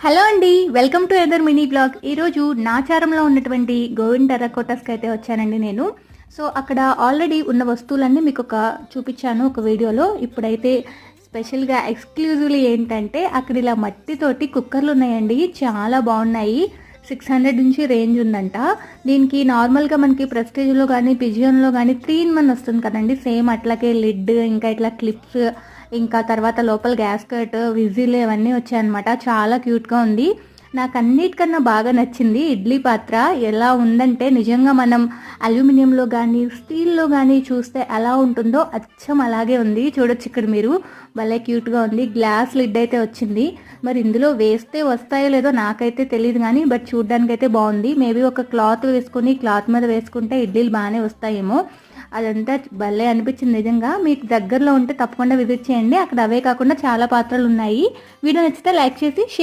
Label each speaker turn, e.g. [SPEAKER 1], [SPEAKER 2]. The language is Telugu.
[SPEAKER 1] హలో అండి welcome to ether mini blog. ఈరోజు నాచారంలో ఉన్నటువంటి గోవింద్ కోటస్కి అయితే వచ్చానండి నేను. సో అక్కడ ఆల్రెడీ ఉన్న వస్తువులన్నీ మీకు ఒక చూపించాను ఒక వీడియోలో. ఇప్పుడైతే స్పెషల్గా ఎక్స్క్లూజివ్లీ ఏంటంటే అక్కడ ఇలా మట్టితోటి కుక్కర్లు ఉన్నాయండి. చాలా బాగున్నాయి. సిక్స్ హండ్రెడ్ నుంచి రేంజ్ ఉందంట. దీనికి నార్మల్గా మనకి ప్రెస్టేజ్లో కానీ పిజియన్లో కానీ త్రీ ఇన్ వన్ వస్తుంది కదండి. సేమ్ అట్లాగే లిడ్ ఇంకా ఇట్లా క్లిప్స్ ఇంకా తర్వాత లోపల గ్యాస్కట్ విజిల్ ఇవన్నీ వచ్చాయన్నమాట. చాలా క్యూట్గా ఉంది. నాకు అన్నిటికన్నా బాగా నచ్చింది ఇడ్లీ పాత్ర. ఎలా ఉందంటే నిజంగా మనం అల్యూమినియంలో కానీ స్టీల్లో కానీ చూస్తే ఎలా ఉంటుందో అచ్చం అలాగే ఉంది. చూడొచ్చు ఇక్కడ మీరు. భలే క్యూట్గా ఉంది. గ్లాస్ లిడ్ అయితే వచ్చింది. మరి ఇందులో వేస్తే వస్తాయో లేదో నాకైతే తెలియదు కానీ బట్ చూడడానికి అయితే బాగుంది. మేబీ ఒక క్లాత్ వేసుకొని క్లాత్ మీద వేసుకుంటే ఇడ్లీలు బాగానే వస్తాయేమో. అదంతా భలే అనిపించింది నిజంగా. మీకు దగ్గరలో ఉంటే తప్పకుండా విజిట్ చేయండి. అక్కడ అవే కాకుండా చాలా పాత్రలు ఉన్నాయి వీడియో నచ్చితే లైక్ చేసి షేర్